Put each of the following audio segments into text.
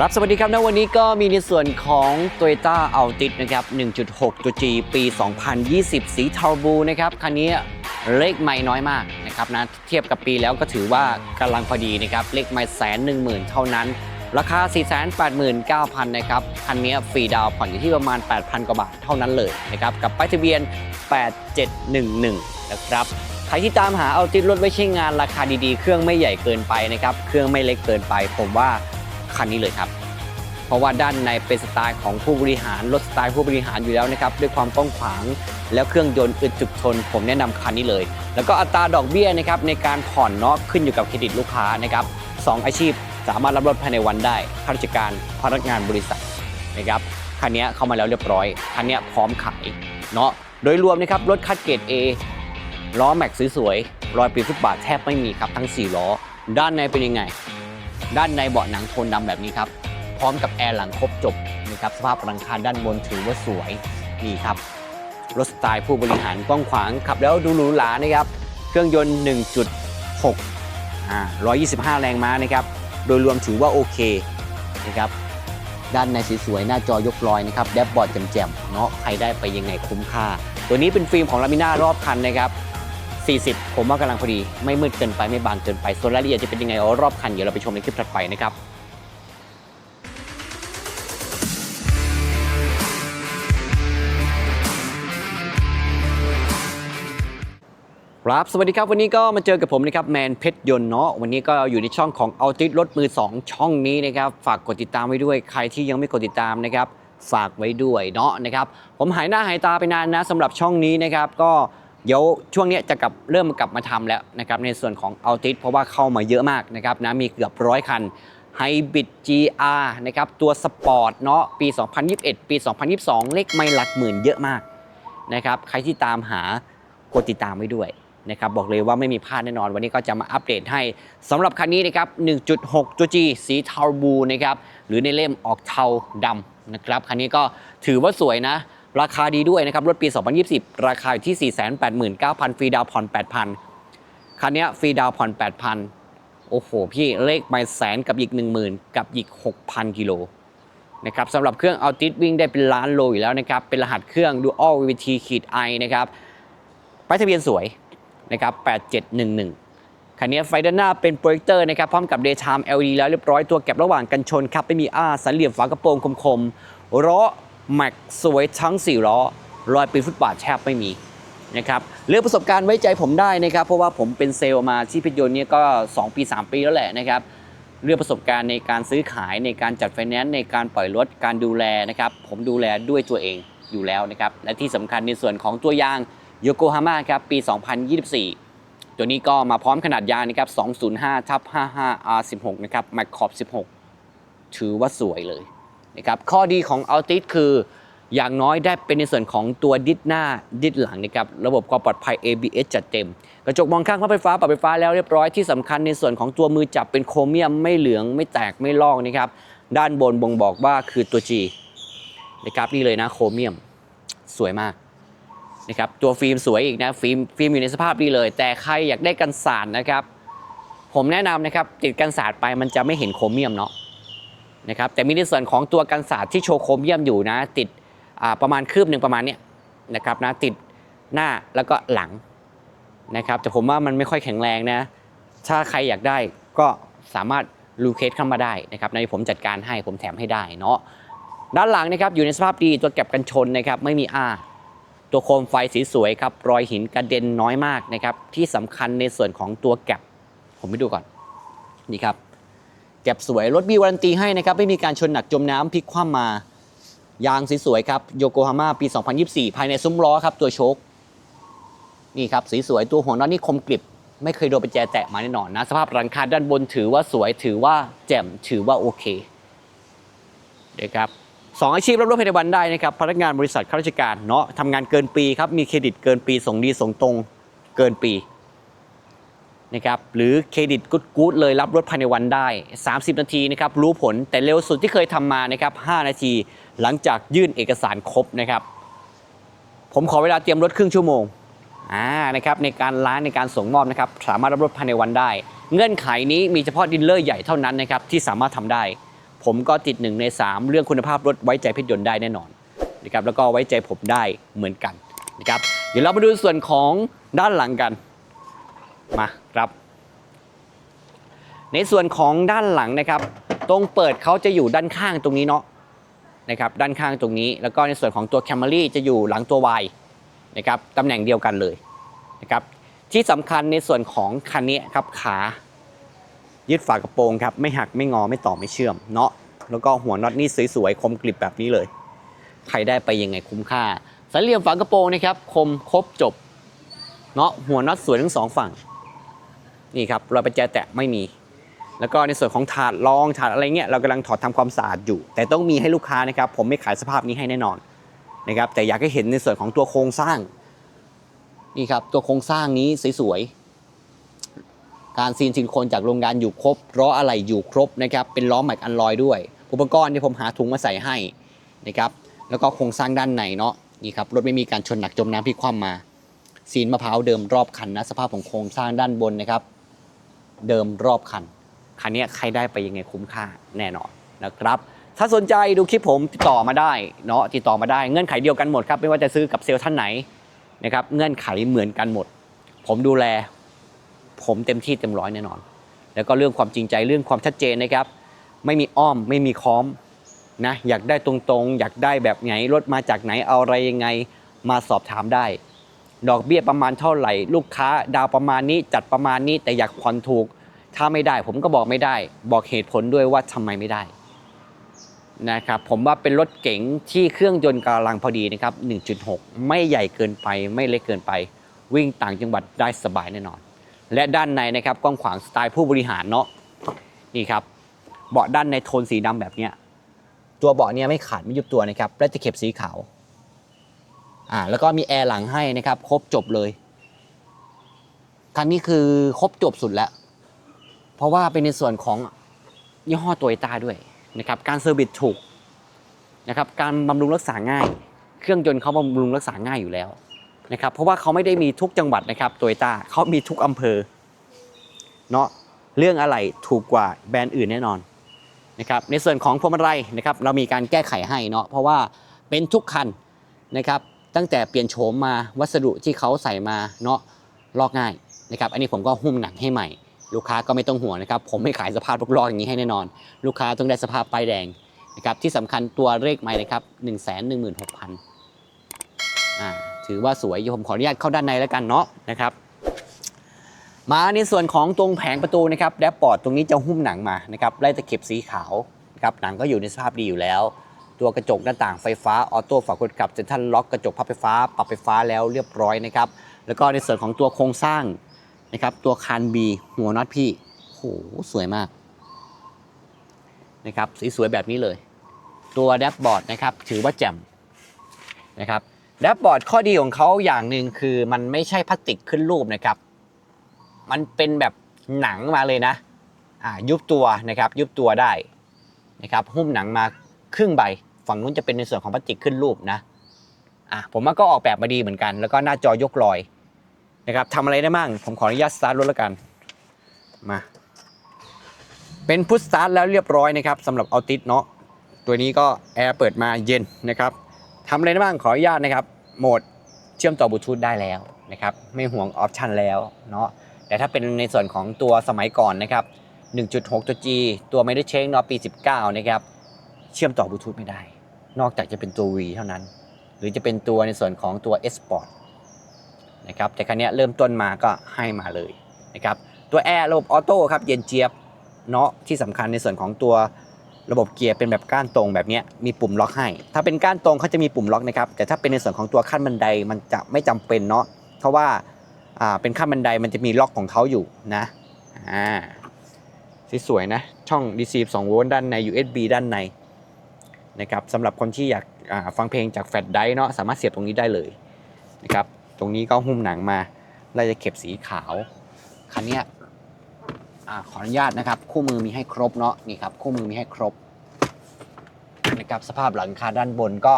รับสวัสดีครับนวันนี้ก็มีในส่วนของ Toyota Altis นะครับ 1.6 g ปี 2020 สีเทาบูนะครับ คันนี้เลขไม่น้อยมากนะครับนะ เทียบกับปีแล้วก็ถือว่ากำลังพอดีนะครับ เลขไม่แสนหนึ่งหมื่นเท่านั้น ราคา 489,000 นะครับ คันนี้ฟรีดาวผ่อนอยู่ที่ประมาณ 8,000 กว่าบาทเท่านั้นเลยนะครับ กับป้ายทะเบียน 8711 นะครับใครที่ตามหาเอาติดรถไว้ใช้งานราคาดีๆ เครื่องไม่ใหญ่เกินไปนะครับ เครื่องไม่เล็กเกินไป ผมว่า คันนี้เลยครับ เพราะว่าด้านในเป็นสไตล์ของผู้บริหารรถสไตล์ผู้บริหารอยู่แล้วนะครับด้วยความกว้างขวางแล้วเครื่องยนต์อึดจุกทนผมแนะนำคันนี้เลย แล้วก็อัตราดอกเบี้ยนะครับในการผ่อนเนาะขึ้นอยู่กับเครดิตลูกค้านะครับสองอาชีพสามารถรับรถภายในวันได้ข้าราชการพนักงานบริษัทนะครับคันนี้เข้ามาแล้วเรียบร้อยคันนี้พร้อมขายเนาะโดยรวมนะครับรถคัดเกรด A ล้อแม็กซ์สวยๆรอยปีฟุตบาทแทบไม่มีครับทั้ง 4 ล้อ ด้านในเป็นยังไง ด้านในเบาะหนังโทนดำแบบนี้ครับ พร้อมกับแอร์หลังครบจบนะครับสภาพหลังคาด้านบนถือว่าสวยนี่ครับรถสไตล์ผู้บริหารกว้างขวางขับแล้วดูหรูหรานะครับ เครื่องยนต์ 1.6อ่า125 แรงม้านะครับ โดยรวมถือว่าโอเคนะครับด้านในสวยๆหน้าจอยกลอยนะครับแดชบอร์ดแจ่มๆเนาะใครได้ไปยังไงคุ้มค่า ตัวนี้เป็นฟิล์มของลามิน่ารอบคันนะครับ 40 ผมว่ากำลังพอดี ไม่มืดเกินไปไม่บางเกินไป ส่วนรายละเอียดจะเป็นยังไงเอารอบคันเดี๋ยวเราไปชมในคลิปถัดไปนะครับครับสวัสดีครับ วันนี้ก็มาเจอกับผมนะครับแมนเพชรยนต์เนาะวันนี้ก็อยู่ในช่องของเอาติดรถมือ 2 ช่องนี้นะครับ ฝากกดติดตามไว้ด้วยใครที่ยังไม่กดติดตามนะครับ ฝากไว้ด้วยเนาะนะครับ ผมหายหน้าหายตาไปนานนะสำหรับช่องนี้นะครับ ก็ เดี๋ยวช่วงนี้จะกลับเริ่มกลับมาทำแล้วนะครับในส่วนของเอาติดเพราะว่าเข้ามาเยอะมากนะครับนะมีเกือบร้อยคัน h y b r i d GR นะครับตัวสปอร์ตเนาะปี 2021 ปี 2022 เลขไม่หลักหมื่นเยอะมากนะครับใครที่ตามหากดติดตามไว้ด้วยนะครับบอกเลยว่าไม่มีพลาดแน่นอน วันนี้ก็จะมาอัปเดตให้สำหรับคันนี้นะครับ 1.6ตัว G สีเทาบูนะครับหรือในเล่มออกเทาดำนะครับคันนี้ก็ถือว่าสวยนะ ราคาดีด้วยนะครับรถปี 2020 ราคาอยู่ที่ 489,000 ฟรีดาวผ่อน 8,000 คันนี้ฟรีดาวผ่อน 8,000 โอ้โห พี่เลขไม่แสนกับอีก 10,000 กับอีก 6,000 กิโลนะครับสำหรับเครื่องเอาติดวิ่งได้เป็นล้านโลอยู่แล้วนะครับ เป็นรหัสเครื่อง Dual VVT ขีด i นะครับป้ายทะเบียนสวยนะครับ 8711 คันนี้ไฟด้านหน้าเป็นโปรเจคเตอร์นะครับ พร้อมกับ Daytime LED แล้วเรียบร้อยตัวเก็บระหว่างกันชนครับ ไม่มีอ้าสันเหลี่ยมฝากระโปรงคมๆล้อ แม็กสวยทั้ง 4 ล้อ รอยปีนฟุตบาทแทบไม่มีนะครับเรื่องประสบการณ์ไว้ใจผมได้นะครับ เพราะว่าผมเป็นเซลล์มาที่พชรยนต์เนี่ยก็ 2 ปี 3 ปีแล้วแหละนะครับ เรื่องประสบการณ์ในการซื้อขายในการจัดไฟแนนซ์ในการปล่อยรถการดูแลนะครับ ผมดูแลด้วยตัวเองอยู่แล้วนะครับ และที่สำคัญในส่วนของตัวยางโยโกฮาม่าครับปี 2024 ตัวนี้ก็มาพร้อมขนาดยางนะครับ 205ทับ55 R16 นะครับแมคคอบ16 ถือว่าสวยเลย นะครับข้อดีของ Altis คืออย่างน้อยได้เป็นในส่วนของตัวดิสหน้าดิสหลังนะครับระบบความปลอดภัย ABS จัดเต็ม กระจกมองข้างพับไฟฟ้าปรับไฟฟ้าแล้วเรียบร้อยที่สำคัญในส่วนของตัวมือจับเป็นโครเมียมไม่เหลืองไม่แตกไม่ลอกนะครับด้านบนบ่งบอกว่าคือตัว G นะครับนี่เลยนะโครเมียมสวยมากนะครับตัวฟิล์มสวยอีกนะฟิล์มฟิล์มอยู่ในสภาพดีเลย แต่ใครอยากได้กันสาดนะครับ ผมแนะนำนะครับติดกันสาดไปมันจะไม่เห็นโครเมียมเนาะ นะครับแต่มีในส่วนของตัวกันสาดที่โชว์โครเมียมอยู่นะ ติดประมาณคืบหนึ่งประมาณเนี้ยนะครับนะติดหน้าแล้วก็หลังนะครับแต่ผมว่ามันไม่ค่อยแข็งแรงนะ ถ้าใครอยากได้ก็สามารถลูเคสเข้ามาได้นะครับในผมจัดการให้ผมแถมให้ได้เนาะด้านหลังนะครับอยู่ในสภาพดีตัวเก็บกันชนนะครับไม่มีอ้าตัวโคมไฟสีสวยครับรอยหินกระเด็นน้อยมากนะครับที่สำคัญในส่วนของตัวแก็บผมไปดูก่อนนี่ครับ แก็บสวยรถมีวารันตีให้นะครับไม่มีการชนหนักจมน้ำพลิกคว่ำมายางสีสวยครับโยโกฮาม่าปี 2024 ภายในซุ้มล้อครับตัวโชคนี่ครับสีสวยตัวหัวน็อตนี่คมกริบ ไม่เคยโดนไปแจแตะมาแน่นอนนะสภาพหลังคาด้านบนถือว่าสวยถือว่าแจ่มถือว่าโอเคนะครับสองอาชีพรับรถภายในวันได้นะครับพนักงานบริษัทข้าราชการเนาะทำงานเกินปีครับมีเครดิตเกินปีส่งดีส่งตรงเกินปี นะครับหรือเครดิตกู๊ดเลยรับรถภายในวันได้ 30 นาทีนะครับรู้ผลแต่เร็วสุดที่เคยทำมานะครับ5นาทีหลังจากยื่นเอกสารครบนะครับ ผมขอเวลาเตรียมรถครึ่งชั่วโมงอ่านะครับในการล้างในการส่งมอบนะครับสามารถรับรถภายในวันได้ เงื่อนไขนี้มีเฉพาะดีลเลอร์ใหญ่เท่านั้นนะครับที่สามารถทำได้ ผมก็ติดหนึ่งใน 3 เรื่องคุณภาพรถไว้ใจพชรยนต์ได้แน่นอนนะครับแล้วก็ไว้ใจผมได้เหมือนกันนะครับเดี๋ยวเรามาดูส่วนของด้านหลังกัน มาครับ ในส่วนของด้านหลังนะครับ ตรงเปิดเขาจะอยู่ด้านข้างตรงนี้เนาะนะครับด้านข้างตรงนี้ แล้วก็ในส่วนของตัว Camry จะอยู่หลังตัว Y นะครับตำแหน่งเดียวกันเลยนะครับที่สำคัญในส่วนของคันนี้ครับขายึดฝากระโปรงครับไม่หักไม่งอไม่ต่อไม่เชื่อมเนาะแล้วก็หัวน็อตนี่สวยๆคมกริบแบบนี้เลย ใครได้ไปยังไงคุ้มค่าสันเหลี่ยมฝากระโปรงนะครับคมครบจบเนาะหัวน็อตสวยทั้งสองฝั่ง นี่ครับรอยประแจแตะไม่มี แล้วก็ในส่วนของถาดรองถาดอะไรเงี้ยเรากำลังถอดทำความสะอาดอยู่ แต่ต้องมีให้ลูกค้านะครับ ผมไม่ขายสภาพนี้ให้แน่นอนนะครับ แต่อยากให้เห็นในส่วนของตัวโครงสร้างนี่ครับตัวโครงสร้างนี้สวยๆการซีนซิลิโคนจากโรงงานอยู่ครบล้ออะไรอยู่ครบนะครับ เป็นล้อแม็กอันลอยด้วย อุปกรณ์ที่ผมหาถุงมาใส่ให้นะครับ แล้วก็โครงสร้างด้านในเนาะนี่ครับรถไม่มีการชนหนักจมน้ำพลิกคว่ำมาซีนมะพร้าวเดิมรอบคันนะสภาพของโครงสร้างด้านบนนะครับ เดิมรอบคัน คันนี้ใครได้ไปยังไงคุ้มค่าแน่นอนนะครับ ถ้าสนใจดูคลิปผมติดต่อมาได้เนาะติดต่อมาได้เงื่อนไขเดียวกันหมดครับ ไม่ว่าจะซื้อกับเซลล์ท่านไหนนะครับเงื่อนไขเหมือนกันหมด ผมดูแล ผมเต็มที่เต็มร้อยแน่นอน แล้วก็เรื่องความจริงใจเรื่องความชัดเจนนะครับ ไม่มีอ้อมไม่มีค้อมนะอยากได้ตรงๆ อยากได้แบบไหนรถมาจากไหนเอาอะไรยังไงมาสอบถามได้ ดอกเบี้ยประมาณเท่าไหร่ ลูกค้าดาวประมาณนี้จัดประมาณนี้แต่อยากผ่อนถูก ถ้าไม่ได้ผมก็บอกไม่ได้ บอกเหตุผลด้วยว่าทำไมไม่ได้นะครับผมว่าเป็นรถเก๋งที่เครื่องยนต์กำลังพอดีนะครับ 1.6 ไม่ใหญ่เกินไปไม่เล็กเกินไป วิ่งต่างจังหวัดได้สบายแน่นอน และด้านในนะครับกว้างขวางสไตล์ผู้บริหารเนาะนี่ครับเบาะด้านในโทนสีดำแบบเนี้ยตัวเบาะเนี้ยไม่ขาดไม่ยุบตัวนะครับและตะเข็บสีขาว อ่าแล้วก็มีแอร์หลังให้นะครับ ครบจบเลยคันนี้คือครบจบสุดแล้ว เพราะว่าเป็นในส่วนของยี่ห้อโตโยต้าด้วยนะครับ การเซอร์วิสถูกนะครับ การบำรุงรักษาง่าย เครื่องยนต์เขาบำรุงรักษาง่ายอยู่แล้วนะครับ เพราะว่าเขาไม่ได้มีทุกจังหวัดนะครับโตโยต้าเขามีทุกอำเภอเนาะเรื่องอะไรถูกกว่าแบรนด์อื่นแน่นอนนะครับ ในส่วนของพวงมาลัยนะครับ เรามีการแก้ไขให้เนาะเพราะว่าเป็นทุกคันนะครับ ตั้งแต่เปลี่ยนโฉมมาวัสดุที่เขาใส่มาเนาะลอกง่ายนะครับ อันนี้ผมก็หุ้มหนังให้ใหม่ ลูกค้าก็ไม่ต้องห่วงนะครับ ผมไม่ขายสภาพลอกๆอย่างนี้ให้แน่นอน ลูกค้าต้องได้สภาพป้ายแดงนะครับที่สำคัญตัวเลขไม้นะครับ1 1 6 0 0 0อ่าถือว่าสวยผมขออนุญาตเข้าด้านในแล้วกันเนาะนะครับมาในส่วนของตรงแผงประตูนะครับแดชบอร์ดตรงนี้จะหุ้มหนังมานะครับไล่ตะเข็บสีขาวนะครับหนังก็อยู่ในสภาพดีอยู่แล้ว ตัวกระจกหน้าต่างไฟฟ้าออโต้ฝาคนขับเซ็นทรัลล็อกกระจกพับไฟฟ้า ปรับไฟฟ้าแล้วเรียบร้อยนะครับ แล้วก็ในส่วนของตัวโครงสร้างนะครับตัวคานบีหัวน็อตพี่โหสวยมากนะครับสวยๆแบบนี้เลย ตัวแดชบอร์ดนะครับถือว่าแจ่มนะครับแดชบอร์ดข้อดีของเขาอย่างหนึ่งคือมันไม่ใช่พลาสติกขึ้นรูปนะครับ มันเป็นแบบหนังมาเลยนะอ่ายุบตัวนะครับยุบตัวได้นะครับหุ้มหนังมาครึ่งใบ ฝั่งนู้นจะเป็นในส่วนของพลาสติกขึ้นรูปนะอะผมว่าก็ออกแบบมาดีเหมือนกัน แล้วก็หน้าจอยกลอยนะครับทำอะไรได้บ้างผมขออนุญาตสตาร์ทรถแล้วกันมาเป็นพุทสตาร์ทแล้วเรียบร้อยนะครับสำหรับเอาติสเนาะตัวนี้ก็แอร์เปิดมาเย็นนะครับทำอะไรได้บ้างขออนุญาตนะครับโหมดเชื่อมต่อบลูทูธได้แล้วนะครับไม่ห่วงออปชันแล้วเนาะแต่ถ้าเป็นในส่วนของตัวสมัยก่อนนะครับ1.6 g ตัวไม่ได้เช็คเนาะปี 19 นะครับ เชื่อมต่อบลูทูธไม่ได้ นอกจากจะเป็นตัว V เท่านั้น หรือจะเป็นตัวในส่วนของตัว S Sport นะครับแต่คันนี้เริ่มต้นมาก็ให้มาเลยนะครับตัวแอร์ระบบออโต้ครับเย็นเจี๊ยบเนาะที่สำคัญในส่วนของตัวระบบเกียร์เป็นแบบก้านตรงแบบนี้มีปุ่มล็อกให้ ถ้าเป็นก้านตรงเขาจะมีปุ่มล็อกนะครับแต่ถ้าเป็นในส่วนของตัวขั้นบันไดมันจะไม่จำเป็นเนาะเพราะว่าอ่าเป็นขั้นบันไดมันจะมีล็อกของเขาอยู่นะอ่าสวยๆนะช่อง receive 2โวลต์ด้านใน USB ด้านใน นะครับสำหรับคนที่อยากฟังเพลงจากแฟลชไดร์เนาะสามารถเสียบตรงนี้ได้เลยนะครับตรงนี้ก็หุ้มหนังมาลาจะเข็บสีขาวคันนี้ขออนุญาตนะครับ คู่มือมีให้ครบเนาะนี่ครับคู่มือมีให้ครบนะครับสภาพหลังคาด้านบนก็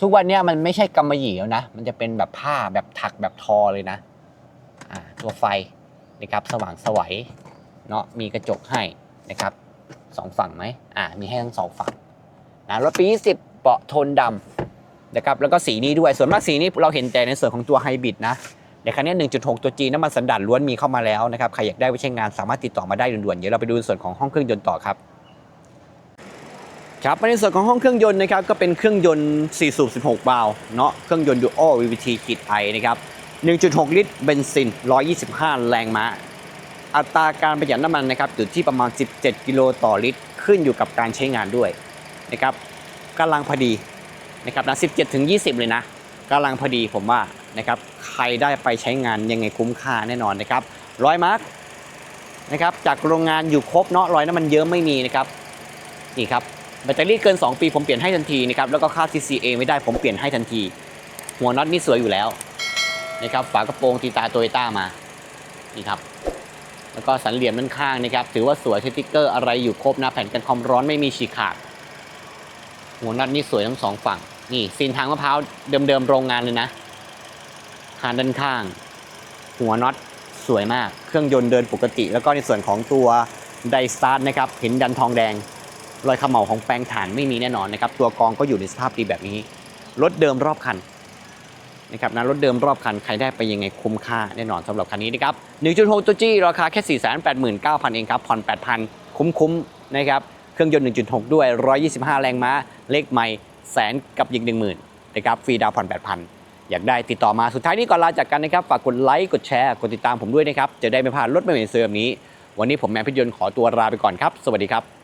ทุกวันนี้มันไม่ใช่กำมะหยี่แล้วนะ มันจะเป็นแบบผ้าแบบถักแบบทอเลยนะตัวไฟนะครับสว่างสวัยเนาะมีกระจกให้นะครับสองฝั่งไหมอ่ามีให้ทั้งสองฝั่ง นะรถปี 20เบาะโทนดำนะครับแล้วก็สีนี้ด้วยส่วนมากสีนี้เราเห็นแต่ในส่วนของตัวไฮบริดนะในคันนี้ 1.6 ตัว G น้ำมันสันดานล้วนมีเข้ามาแล้วนะครับใครอยากได้ไว้ใช้งานสามารถติดต่อมาได้ด่วนๆเดี๋ยวเราไปดูในส่วนของห้องเครื่องยนต์ต่อครับครับในส่วนของห้องเครื่องยนต์นะครับก็เป็นเครื่องยนต์ 4 สูบ 16วาล์วเนาะเครื่องยนต์ Dual VVT ขีดไอนะครับ 1.6 ลิตรเบนซิน 125 แรงม้า อัตราการประหยัดน้ำมันนะครับอยู่ที่ประมาณ 17 กิโลต่อลิตร ขึ้นอยู่กับการใช้งานด้วย นะครับกำลังพอดีนะครับนะ17ถึง20เลยนะกำลังพอดีผมว่านะครับใครได้ไปใช้งานยังไงคุ้มค่าแน่นอนนะครับร้อยมาร์กนะครับจากโรงงานอยู่ครบเนาะรอยน้ำมันเยอะไม่มีนะครับนี่ครับแบตเตอรี่เกิน 2 ปีผมเปลี่ยนให้ทันทีนะครับแล้วก็ค่า TCA ไม่ได้ผมเปลี่ยนให้ทันที หัวน็อตนี่สวยอยู่แล้วนะครับฝากระโปรงตีตาโตโยต้ามานี่ครับแล้วก็สันเหลี่ยมด้านข้างนะครับถือว่าสวยสติ๊กเกอร์อะไรอยู่ครบนะแผ่นกันความร้อนไม่มีฉีกขาด หัวน็อตนี่สวยทั้งสองฝั่ง นี่ซีนทางมะพร้าวเดิมๆโรงงานเลยนะคานด้านข้าง หัวน็อตสวยมาก เครื่องยนต์เดินปกติ แล้วก็ในส่วนของตัวไดสตาร์ทนะครับ เห็นดันทองแดง รอยขม่าของแปลงฐานไม่มีแน่นอนนะครับ ตัวกองก็อยู่ในสภาพดีแบบนี้ รถเดิมรอบคันนะครับนะรถเดิมรอบคัน ใครได้ไปยังไงคุ้มค่าแน่นอนสำหรับคันนี้นะครับ 1.6ตัว G ราคาแค่ 489,000 เองครับ ผ่อน 8,000 คุ้มๆนะครับ รื่องยนต์ 1.6 ด้วย 125 แรงม้า เลขไม่แสนกับยิง10,000นะครับ ฟรีดาวผ่อน 8,000 อยากได้ติดต่อมา สุดท้ายนี้ก่อนลาจากกันนะครับ ฝากกดไลค์ กดแชร์ กดติดตามผมด้วยนะครับ จะได้ไม่พลาดรถใหม่ๆเซอร์แบบนี้ วันนี้ผมแมนพิยนต์ขอตัวลาไปก่อนครับ สวัสดีครับ